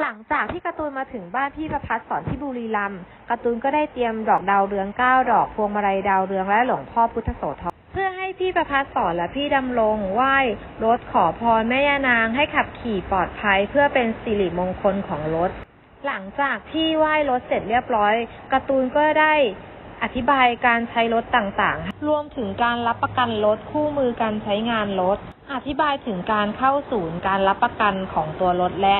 หลังจากที่การ์ตูนมาถึงบ้านพี่ประพัฒสอนที่บุรีรัมย์การ์ตูนก็ได้เตรียมดอกดาวเรืองเก้าดอกพวงมาลัยดาวเรืองและหลวงพ่อพุทธโสธรเพื่อให้พี่ประพัฒสอนและพี่ดำรงไหว้รถขอพรแม่ย่านางให้ขับขี่ปลอดภัยเพื่อเป็นสิริมงคลของรถ หลังจากที่ไหว้รถเสร็จเรียบร้อยการ์ตูนก็ได้อธิบายการใช้รถต่างๆ รวมถึงการรับประกันรถคู่มือการใช้งานรถ อธิบายถึงการเข้าศูนย์การรับประกันของตัวรถและ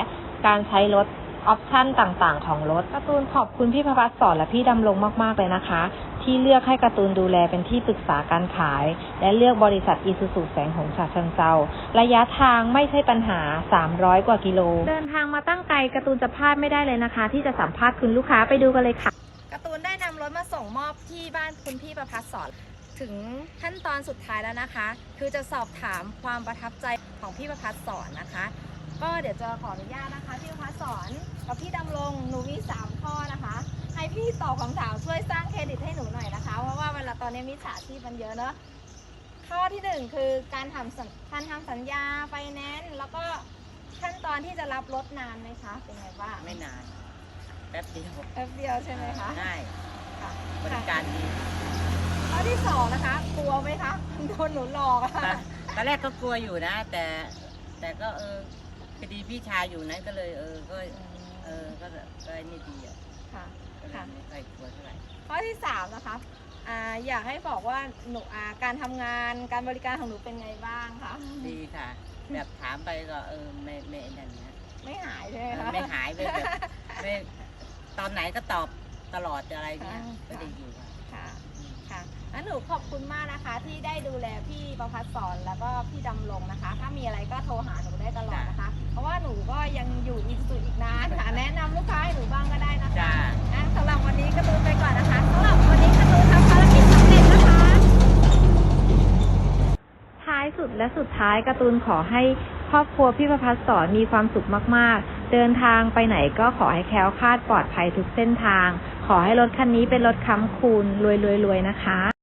การใช้รถออปชั่นต่างๆ ของรถการ์ตูนขอบคุณพี่ประพัฒสอนและพี่ดำรงมากๆเลยนะคะ ที่เลือกให้การ์ตูนดูแลเป็นที่ปรึกษาการขาย และเลือกบริษัทอีซูซูแสงหงส์ฉะเชิงเซาระยะทางไม่ใช่ปัญหา 300 กว่ากิโล เดินทางมาตั้งไกลการ์ตูนจะพลาดไม่ได้เลยนะคะ ที่จะสัมภาษณ์คุณลูกค้าไปดูกันเลยค่ะการ์ตูนได้นำรถมาส่งมอบที่บ้านคุณพี่ประพัฒสอนถึงขั้นตอนสุดท้ายแล้วนะคะ คือจะสอบถามความประทับใจของพี่ประพัฒสอนนะคะ ก็เดี๋ยวจะขออนุญาตนะคะพี่ประพัฒสอนกับพี่ดำรงหนูมีสามข้อนะคะ ให้พี่ตอบคำถามช่วยสร้างเครดิตให้หนูหน่อยนะคะ เพราะว่าเวลาตอนนี้มิจฉาชีพมันเยอะเนอะข้อที่หนึ่งคือการทำสัญการทำสัญญาไฟแนนซ์แล้วก็ขั้นตอนที่จะรับรถนานไหมคะ เป็นไงบ้างไม่นาน แป๊บเดียวแป๊บเดียวใช่ไหมคะง่ายค่ะบริการดีข้อที่สองนะคะ กลัวไหมคะโดนหนูหลอกอะตอนตอนแรกก็กลัวอยู่นะ แต่แต่ก็เออ คดีพี่ชายอยู่นั้นก็เลยเออก็เออก็ก็ไอ้นี่ดีอะค่ะ ก็เลยไม่ค่อยกลัวเท่าไหร่ ข้อที่สามนะคะอ่าอยากให้บอกว่าหนูอ่าการทำงานการบริการของหนูเป็นไงบ้างคะดีค่ะ แบบถามไปก็เออไม่ไม่ไอ้นั่นนะไม่หายใช่ไหมเออคะ ไม่หายไปแบบไม่ตอนไหนก็ตอบตลอดอะไรเงี้ยค่ะก็ดีอยู่ค่ะค่ะค่ะงั้นหนู ขอบคุณมากนะคะ ที่ได้ดูแลพี่ประพัฒสอนแล้วก็พี่ดำรงนะคะ ถ้ามีอะไรก็โทรหาหนูได้ตลอดนะคะ เพราะว่าหนูก็ยังอยู่อีกสุดอีกนานค่ะแนะนำลูกค้าให้หนูบ้างก็ได้นะคะจ้า งั้นสำหรับวันนี้การะตูนไปก่อนนะคะสำหรับวันนี้การะตูนทำภารกิจสำเร็จนะคะ ท้ายสุดและสุดท้ายการ์ตูนขอให้ครอบครัวพี่ประพัฒสอนมีความสุขมากๆ เดินทางไปไหนก็ขอให้แคล้วคลาดปลอดภัยทุกเส้นทาง ขอให้รถคันนี้เป็นรถค้ำคูณรวยๆๆนะคะ